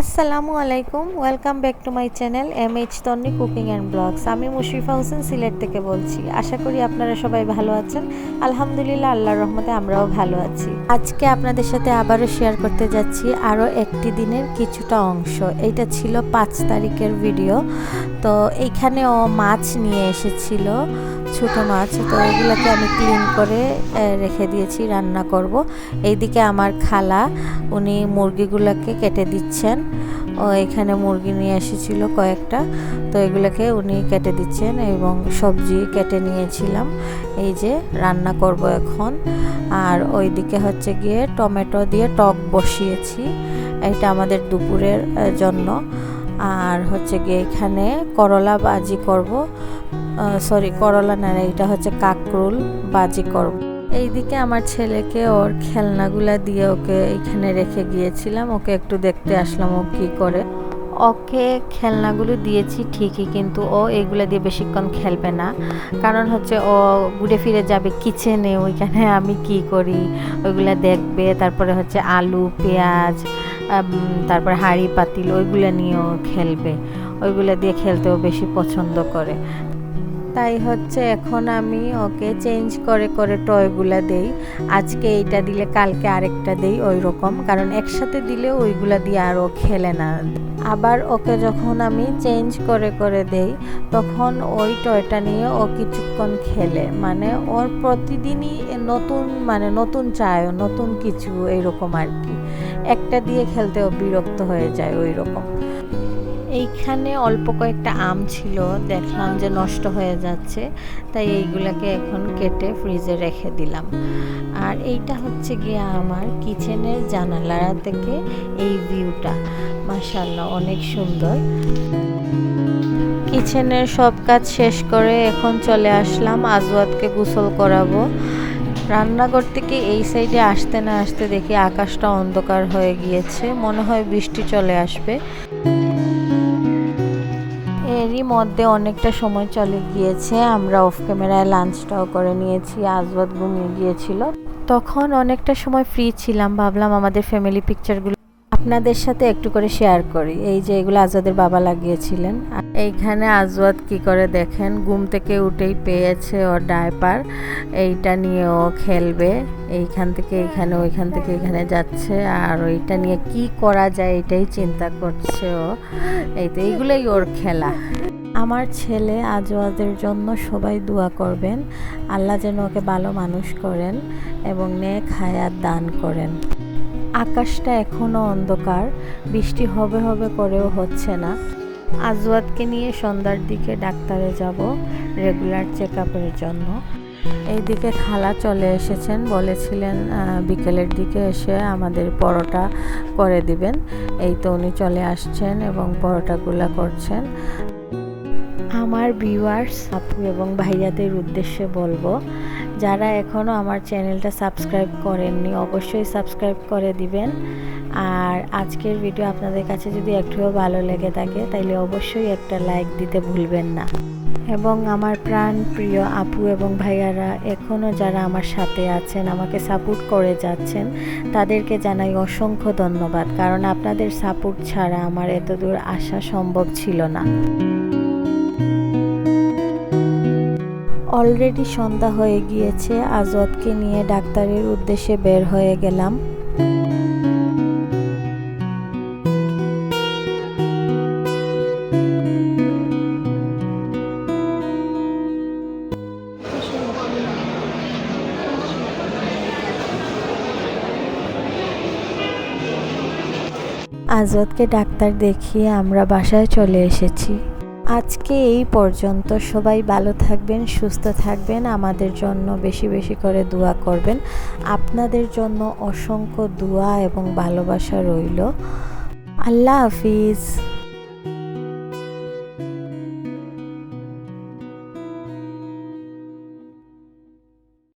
আসসালামু আলাইকুম welcome back to my channel M H Tonni cooking and blogs আমি মুশরিফা হোসেন, সিলেট থেকে বলছি। আশা করি আপনারা সবাই ভালো আছেন। আলহামদুলিল্লাহ, আল্লাহর রহমতে আমরাও ভালো আছি। আজকে আপনাদের সাথে আবারও শেয়ার করতে যাচ্ছি আরও একটি দিনের কিছুটা অংশ। এইটা ছিল পাঁচ তারিখের ভিডিও তো এইখানে ও মাছ নিয়ে এসেছিল। ছোটো মাছ, তো এগুলোকে আমি ক্লিন করে রেখে দিয়েছি, রান্না করব। এইদিকে আমার খালা, উনি মুরগিগুলোকে কেটে দিচ্ছেন। ও, এখানে মুরগি নিয়ে এসেছিল কয়েকটা, তো এগুলোকে উনি কেটে দিচ্ছেন এবং সবজি কেটে নিয়েছিলাম। এই যে, রান্না করব এখন। আর ওইদিকে হচ্ছে গিয়ে টমেটো দিয়ে টক বসিয়েছি। এটা আমাদের দুপুরের জন্য। আর হচ্ছে গিয়ে এখানে করলা বাজি করব। সরি করলা না, এটা হচ্ছে কাকরুল বাজি করব এইদিকে আমার ছেলেকে ওর খেলনাগুলা দিয়ে ওকে এখানে রেখে গিয়েছিলাম, ওকে একটু দেখতে আসলাম ও কি করে। ওকে খেলনাগুলো দিয়েছি ঠিকই, কিন্তু ও এগুলা দিয়ে বেশিক্ষণ খেলবে না। কারণ হচ্ছে ও ঘুরে ফিরে যাবে কিচেনে, ওইখানে আমি কি করি? ওইগুলা দেখবে, তারপরে হচ্ছে আলু, পেঁয়াজ তারপরে হাঁড়ি, পাতিল, ওইগুলো নিয়েও খেলবে। ওইগুলো দিয়ে খেলতেও বেশি পছন্দ করে। তাই হচ্ছে এখন আমি ওকে চেঞ্জ করে করে টয়গুলা দেই। আজকে এইটা দিলে কালকে আরেকটা দেই ওই রকম কারণ একসাথে দিলে ওইগুলা দিয়ে আর ও খেলে না। আবার ওকে যখন আমি চেঞ্জ করে করে দেই, তখন ওই টয়টা নিয়ে ও কিছুক্ষণ খেলে। মানে ওর প্রতিদিনই নতুন মানে নতুন চায়, নতুন কিছু, এইরকম আর কি। একটা দিয়ে খেলতে ও বিরক্ত হয়ে যায় ওই রকম এইখানে অল্প কয়েকটা আম ছিল, দেখলাম যে নষ্ট হয়ে যাচ্ছে, তাই এইগুলাকে এখন কেটে ফ্রিজে রেখে দিলাম। আর এইটা হচ্ছে গিয়ে আমার কিচেনের জানালা থেকে এই ভিউটা মাশাল্লাহ অনেক সুন্দর। কিচেনের সব কাজ শেষ করে এখন চলে আসলাম আজওয়াতকে গোসল করাবো। রান্নাঘর থেকে এই সাইডে আসতে না আসতে দেখি আকাশটা অন্ধকার হয়ে গিয়েছে, মনে হয় বৃষ্টি চলে আসবে। এরই মধ্যে অনেকটা সময় চলে গিয়েছে। আমরা অফ ক্যামেরায় লাঞ্চটাও করে নিয়েছি আসবাদ ঘুমিয়ে গিয়েছিল। তখন অনেকটা সময় ফ্রি ছিলাম, ভাবলাম আমাদের ফ্যামিলি পিকচারগুলো আপনাদের সাথে একটু করে শেয়ার করি। এই যে এগুলো আজাদের বাবা লাগিয়েছিলেন। এইখানে আজওয়াদ কি করে দেখেন? ঘুম থেকে উঠেই পেয়েছে ওর ডায়পার এইটা নিয়ে ও খেলবে। এইখান থেকে এখানে, ওইখান থেকে এখানে যাচ্ছে। আর ওইটা নিয়ে কি করা যায় এটাই চিন্তা করছে ও। এই তো এইগুলোই ওর খেলা। আমার ছেলে আজওয়াদের জন্য সবাই দোয়া করবেন। আল্লাহ যেন ওকে ভালো মানুষ করেন এবং নেক হায়াত দান করেন। আকাশটা এখনও অন্ধকার, বৃষ্টি হবে হবে করেও হচ্ছে না। আজওয়াদকে নিয়ে সন্ধ্যার দিকে ডাক্তারে যাব, রেগুলার চেক আপের জন্য। এইদিকে খালা চলে এসেছেন, বলেছিলেন বিকেলের দিকে এসে আমাদের পরোটা করে দিবেন। এই তো উনি চলে আসছেন এবং পরোটাগুলা করছেন। আমার ভিউয়ার্স আপু এবং ভাইয়াদের উদ্দেশ্যে বলব যারা এখনও আমার চ্যানেলটা সাবস্ক্রাইব করেননি, অবশ্যই সাবস্ক্রাইব করে দিবেন। আর আজকের ভিডিও আপনাদের কাছে যদি একটুও ভালো লেগে থাকে তাহলে অবশ্যই একটা লাইক দিতে ভুলবেন না। এবং আমার প্রাণ প্রিয় আপু এবং ভাইয়ারা এখনও যারা আমার সাথে আছেন, আমাকে সাপোর্ট করে যাচ্ছেন, তাদেরকে জানাই অসংখ্য ধন্যবাদ। কারণ আপনাদের সাপোর্ট ছাড়া আমার এত দূর আসা সম্ভব ছিল না। অলরেডি সন্ধ্যা হয়ে গিয়েছে আজওয়াদকে নিয়ে ডাক্তারের উদ্দেশ্যে বের হয়ে গেলাম। আজওয়াদকে ডাক্তার দেখিয়ে আমরা বাসায় চলে এসেছি। আজকে এই পর্যন্ত সবাই ভালো থাকবেন, সুস্থ থাকবেন। আমাদের জন্য বেশি বেশি করে দোয়া করবেন। আপনাদের জন্য অসংখ্য দোয়া এবং ভালোবাসা রইল। আল্লাহ হাফিজ।